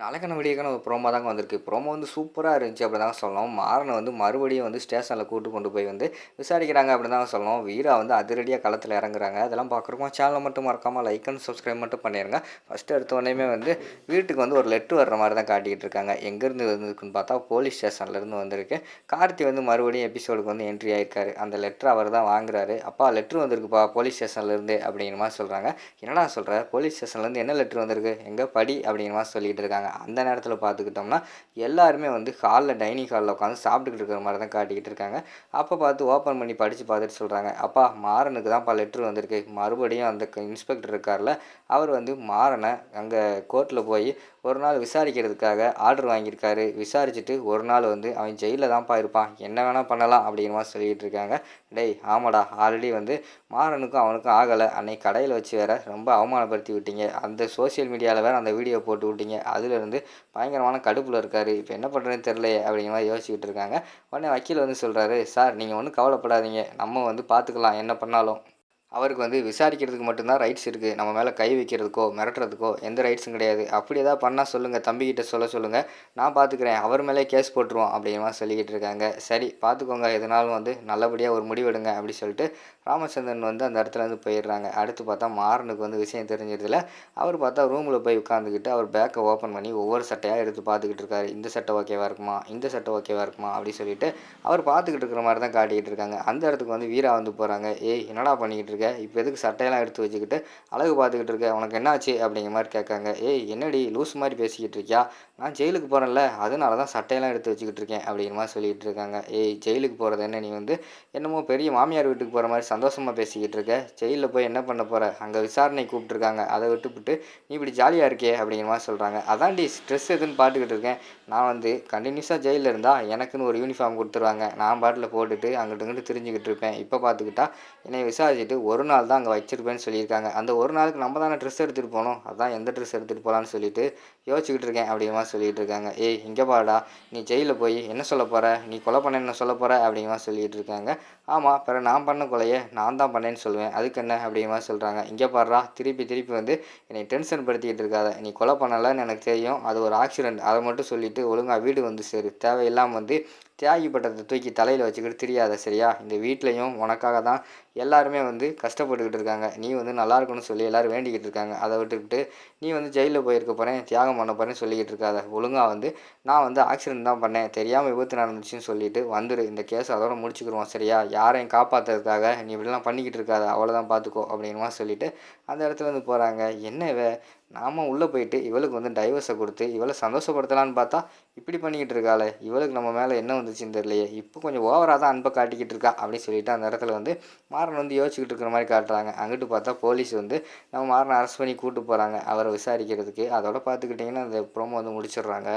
நாளைக்கான வீடியோக்கான ஒரு ப்ரோமோ தாங்க வந்திருக்கு. ப்ரோமோ வந்து சூப்பராக இருந்துச்சு அப்படி தாங்க சொல்லணும். மாறனை வந்து மறுபடியும் வந்து ஸ்டேஷனில் கூட்டு கொண்டு போய் வந்து விசாரிக்கிறாங்க அப்படி தாங்க சொல்லணும். வீரா வந்து அதிரடியாக களத்தில் இறங்குறாங்க. அதெல்லாம் பார்க்குறோம் சேனலை மட்டும் மறக்காமல் லைக் அண்ட் சப்ஸ்கிரைப் மட்டும் பண்ணிடுங்க ஃபஸ்ட்டு எடுத்த உடனே வந்து வீட்டுக்கு வந்து ஒரு லெட்ரு வர்ற மாதிரி தான் காட்டிக்கிட்டு இருக்காங்க. எங்கேருந்து வந்துருக்குன்னு பார்த்தா போலீஸ் ஸ்டேஷன்லேருந்து வந்திருக்கு. கார்த்தி வந்து மறுபடியும் எபிசோடுக்கு வந்து என்ட்ரி ஆகிருக்காரு அந்த லெட்ரு அவர் தான் வாங்குறாரு. அப்பா லெட்ரு வந்திருக்குப்பா போலீஸ் ஸ்டேஷன்லேருந்து அப்படிங்கிற மாதிரி சொல்கிறாங்க என்னடா சொல்கிற போலீஸ் ஸ்டேஷன்லேருந்து என்ன லெட்ரு வந்திருக்கு? எங்கே படி? அப்படிங்கிற மாதிரி சொல்லிகிட்டு இருக்காங்க. அந்த நேரத்தில் பார்த்துக்கிட்டோம்னா எல்லாருமே வந்து ஹாலில் டைனிங் ஹாலில் உட்காந்து சாப்பிட்டுக்கிட்டு இருக்கிற மாதிரி தான் காட்டிக்கிட்டு இருக்காங்க. அப்போ பார்த்து ஓப்பன் பண்ணி படித்து பார்த்துட்டு சொல்கிறாங்க அப்பா மாறனுக்கு தான்ப்பா லெட்ரு வந்திருக்கு. மறுபடியும் அந்த இன்ஸ்பெக்டர் இருக்கார்ல அவர் வந்து மாறனை அங்கே கோர்ட்டில் போய் ஒரு நாள் விசாரிக்கிறதுக்காக ஆர்டர் வாங்கியிருக்காரு. விசாரிச்சுட்டு ஒரு நாள் வந்து அவன் ஜெயிலில் தான்ப்பா இருப்பான். என்ன வேணால் பண்ணலாம் அப்படிங்கிற மாதிரி சொல்லிகிட்டு இருக்காங்க. டேய் ஆமாடா ஆல்ரெடி வந்து மாறனுக்கும் அவனுக்கும் ஆகலை. அன்னைக்கு கடையில் வச்சு வேற ரொம்ப அவமானப்படுத்தி விட்டீங்க. அந்த சோஷியல் மீடியாவில் வேறு அந்த வீடியோ போட்டு விட்டீங்க. இருந்து பயங்கரமான கடுப்பில் இருக்கார். இப்போ என்ன பண்ணுறதுன்னு தெரிலையே அப்படிங்கிற மாதிரி யோசிச்சுக்கிட்டு இருக்காங்க. உடனே வக்கீல் வந்து சொல்கிறாரு சார் நீங்கள் ஒன்றும் கவலைப்படாதீங்க. நம்ம வந்து பார்த்துக்கலாம் என்ன பண்ணாலும். அவருக்கு வந்து விசாரிக்கிறதுக்கு மட்டும்தான் ரைட்ஸ் இருக்குது நம்ம மேலே கை வைக்கிறதுக்கோ மிரட்டுறதுக்கோ எந்த ரைட்ஸும் கிடையாது. அப்படி ஏதாவது பண்ணால் சொல்லுங்கள் தம்பிக்கிட்ட சொல்ல சொல்லுங்கள் நான் பார்த்துக்கிறேன் அவர் மேலே கேஸ் போட்டுருவோம் அப்படிங்கிற சொல்லிக்கிட்டு இருக்காங்க. சரி பார்த்துக்கோங்க எதனாலும் வந்து நல்லபடியாக ஒரு முடிவெடுங்க அப்படி சொல்லிட்டு ராமச்சந்திரன் வந்து அந்த இடத்துல வந்து போயிடுறாங்க. அடுத்து பார்த்தா மாறனுக்கு வந்து விஷயம் தெரிஞ்சதில் அவர் பார்த்தா ரூமில் போய் உட்காந்துக்கிட்டு அவர் பேக்கை ஓப்பன் பண்ணி ஒவ்வொரு சட்டையாக எடுத்து பார்த்துக்கிட்டு இருக்காரு. இந்த சட்டை ஓகேவா இருக்குமா? இந்த சட்டை ஓகேவா இருக்குமா? அப்படின்னு சொல்லிட்டு அவர் பார்த்துக்கிட்டு இருக்கிற மாதிரி தான் காட்டிக்கிட்டு இருக்காங்க. அந்த இடத்துக்கு வந்து வீரா வந்து போகிறாங்க ஏய் என்னடா பண்ணிக்கிட்டு இருக்க இப்போ எதுக்கு சட்டையெல்லாம் எடுத்து வச்சுக்கிட்டு அழகு பார்த்துக்கிட்டு இருக்க உனக்கு என்னாச்சு? அப்படிங்கிற மாதிரி கேட்காங்க. ஏய் என்னடி லூஸ் மாதிரி பேசிக்கிட்டு இருக்கியா? நான் ஜெயிலுக்கு போகிறேன்ல அதனால தான் சட்டையெல்லாம் எடுத்து வச்சுக்கிட்டு இருக்கேன் அப்படிங்கிற மாதிரி சொல்லிகிட்டு இருக்காங்க ஏய் ஜெயிலுக்கு போகிறது என்ன? நீ வந்து என்னமோ பெரிய மாமியார் வீட்டுக்கு போகிற மாதிரி சந்தோஷமாக பேசிக்கிட்டு இருக்க ஜெயிலில் போய் என்ன பண்ண போகிற அங்கே விசாரணை கூப்பிட்ருக்காங்க அதை விட்டுவிட்டு நீ இப்படி ஜாலியாக இருக்கே? அப்படிங்கிற மாதிரி சொல்கிறாங்க அதான்டி ஸ்ட்ரெஸ் எதுன்னு பாட்டுக்கிட்டு இருக்கேன். நான் வந்து கண்டினியூஸாக ஜெயிலில் இருந்தால் எனக்குன்னு ஒரு யூனிஃபார்ம் கொடுத்துருவாங்க. நான் பாட்டில் போட்டுட்டு அங்கிட்டு இங்கிட்டு தெரிஞ்சுக்கிட்டு இருப்பேன். இப்போ பார்த்துக்கிட்டா என்னை விசாரிச்சுட்டு ஒரு நாள் தான் அங்கே வச்சிருப்பேன்னு சொல்லியிருக்காங்க. அந்த ஒரு நாளுக்கு நம்ம தானே ட்ரெஸ் எடுத்துகிட்டு போகணும்? அதான் எந்த ட்ரெஸ் எடுத்துகிட்டு போகலான்னு சொல்லிட்டு யோசிச்சுக்கிட்டு இருக்கேன் அப்படிங்கிற மாதிரி இருக்காங்க. ஏய் இங்கே பாடா நீ ஜெயிலில் போய் என்ன சொல்ல போகிற நீ கொலை பண்ண என்ன சொல்ல போகிற அப்படிங்கிற மாதிரி இருக்காங்க. ஆமாம் பிற நான் பண்ண கொலையை நான் தான் பண்ணேன்னு சொல்லுவேன். அதுக்கு என்ன? அப்படிங்கிற மாதிரி சொல்கிறாங்க இங்கே பாடுறா திருப்பி திருப்பி வந்து என்னை டென்ஷன் படுத்திக்கிட்டு இருக்காத. நீ கொலை பண்ணலைன்னு எனக்கு தெரியும். அது ஒரு ஆக்சிடென்ட் அதை மட்டும் சொல்லிவிட்டு ஒழுங்காக வீடு வந்து சேரு. தேவையில்லாமல் வந்து தியாகி பட்டத்தை தூக்கி தலையில் வச்சுக்கிட்டு தெரியாத சரியா? இந்த வீட்லேயும் உனக்காக தான் எல்லாருமே வந்து கஷ்டப்பட்டுக்கிட்டு இருக்காங்க. நீ வந்து நல்லா இருக்கணும்னு சொல்லி எல்லோரும் வேண்டிக்கிட்டு இருக்காங்க. அதை விட்டுக்கிட்டு நீ வந்து ஜெயிலில் போயிருக்க போகிறேன் தியாகம் பண்ண போகிறேன்னு சொல்லிக்கிட்டு இருக்காத. ஒழுங்காக வந்து நான் வந்து ஆக்சிடென்ட் தான் பண்ணேன் தெரியாமல் விபத்து நடந்துச்சுன்னு சொல்லிட்டு வந்துடு இந்த கேஸ் அதோட முடிச்சுக்கிடுவோம் சரியா? யாரையும் காப்பாற்றுறதுக்காக நீ இப்படிலாம் பண்ணிக்கிட்டு இருக்காத. அவ்வளோதான் பார்த்துக்கோ அப்படிங்கிற சொல்லிட்டு சொல்லிவிட்டு அந்த இடத்துல வந்து போகிறாங்க என்ன நாம் உள்ளே போயிட்டு இவளுக்கு வந்து டைவர்ஸை கொடுத்து இவளை சந்தோஷப்படுத்தலான்னு பார்த்தா இப்படி பண்ணிக்கிட்டு இருக்காளே. இவளுக்கு நம்ம மேலே என்ன வந்துச்சுன்னு தெரியலையே. இப்போ கொஞ்சம் ஓவராக தான் அன்பை காட்டிக்கிட்டு இருக்கா அப்படின்னு சொல்லிட்டு அந்த இடத்துல வந்து மாறன் வந்து யோசிச்சுக்கிட்டு இருக்கிற மாதிரி காட்டுறாங்க. அங்கிட்டு பார்த்தா போலீஸ் வந்து நம்ம மாறனை அரெஸ்ட் பண்ணி கூப்பிட்டு போகிறாங்க அவரை விசாரிக்கிறதுக்கு. அதோட பார்த்துக்கிட்டிங்கன்னா அந்த ப்ரோமோ வந்து முடிச்சிடுறாங்க.